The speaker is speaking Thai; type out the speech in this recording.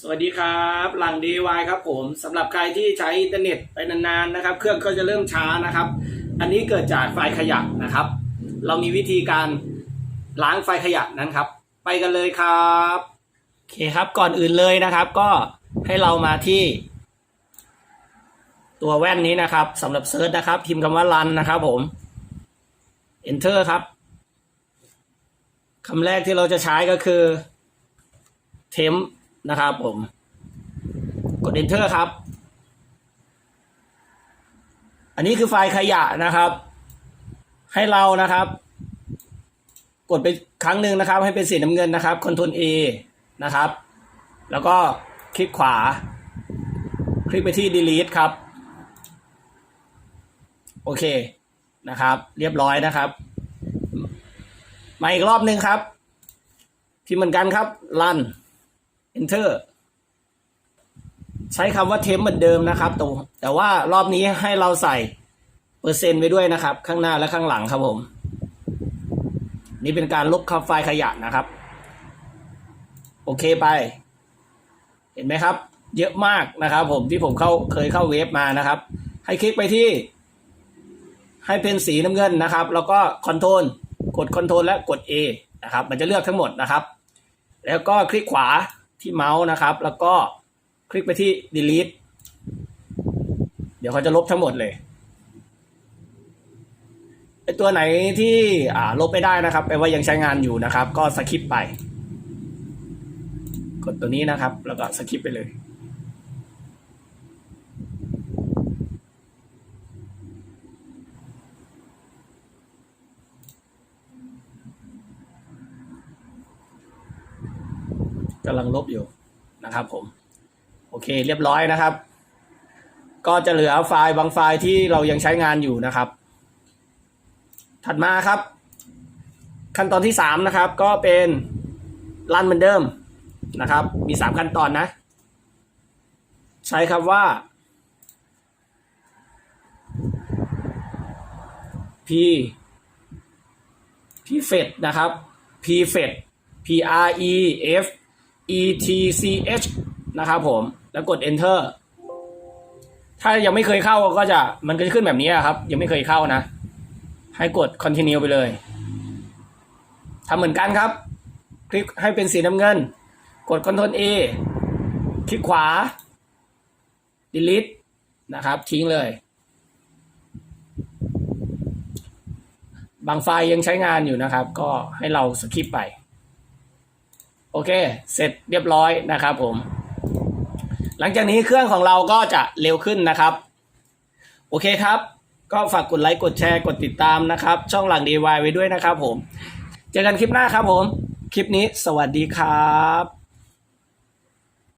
สวัสดีครับหลัง DIY ครับผมสำหรับใครที่ใช้อินเทอร์เน็ตไปนานๆนะครับ เครื่องก็จะเริ่มช้านะครับ อันนี้เกิดจากไฟขยะนะครับ เรามีวิธีการล้างไฟขยะนั้นครับ ไปกันเลยครับโอเคครับก่อนอื่นเลยนะครับ ก็ให้เรามาที่ ตัวแว่นนี้นะครับสำหรับเซิร์ชนะครับ พิมพ์คำว่า run นะครับผม enter ครับคำแรกที่เราจะใช้ก็คือ temp นะครับผม กด enter ครับ อันนี้คือไฟล์ขยะนะครับ ให้เรานะครับ กดไปครั้งหนึ่งนะครับ ให้เป็นสีน้ำเงินนะครับ Ctrl A นะครับ แล้วก็คลิกขวา คลิกไปที่ delete ครับ โอเคนะครับ เรียบร้อยนะครับ มาอีกรอบหนึ่งครับพิมพ์เหมือนกันครับ run enter ใช้คำว่า temp เหมือนเดิมนะครับตรงแต่ว่ารอบนี้ให้เราใส่เปอร์เซ็นต์ไว้ด้วยนะครับ ข้างหน้าและข้างหลังครับผม นี่เป็นการลบคำไฟล์ขยะนะครับ โอเคไป เห็นไหมครับ เยอะมากนะครับผมที่ผมเข้าเคยเข้าเว็บมานะครับ ให้คลิกไปที่ ให้เป็นสีน้ำเงินนะครับ แล้วก็คอนโทรลกดคอนโทรลและกด A นะครับ มันจะเลือกทั้งหมดนะครับ แล้วก็คลิกขวา ที่เมาส์นะครับ แล้วก็คลิกไปที่ delete เดี๋ยวเขาจะลบทั้งหมดเลยไอตัวไหนที่อ่าลบไม่ได้นะครับแปลว่ายังใช้งานอยู่นะครับ ก็สคิปไป กดตัวนี้นะครับ แล้วก็สคิปไปเลย กำลังลบอยู่นะครับผม โอเคเรียบร้อยนะครับ ก็จะเหลือไฟล์บางไฟล์ที่เรายังใช้งานอยู่นะครับ ถัดมาครับ ขั้นตอนที่สามนะครับ ก็เป็นรันเหมือนเดิมนะครับ มีสามขั้นตอนนะ ใช้คำว่า p p f e t นะครับ p f e t p r e f e t c h นะครับผมแล้วกด enter ถ้ายังไม่เคยเข้าก็จะมันก็จะขึ้นแบบนี้ครับ ยังไม่เคยเข้านะ ให้กด continue ไปเลยทำเหมือนกันครับ คลิกให้เป็นสีน้ำเงิน กด Ctrl A คลิกขวา delete นะครับ ทิ้งเลย บางไฟล์ยังใช้งานอยู่นะครับ ก็ให้เราสคิปไป โอเค เสร็จเรียบร้อยนะครับผม หลังจากนี้เครื่องของเราก็จะเร็วขึ้นนะครับ โอเคครับ ก็ฝากกดไลค์กดแชร์กดติดตามนะครับ ช่องหลัง DIY ไว้ด้วยนะครับผม เจอกันคลิปหน้าครับผม คลิปนี้สวัสดีครับ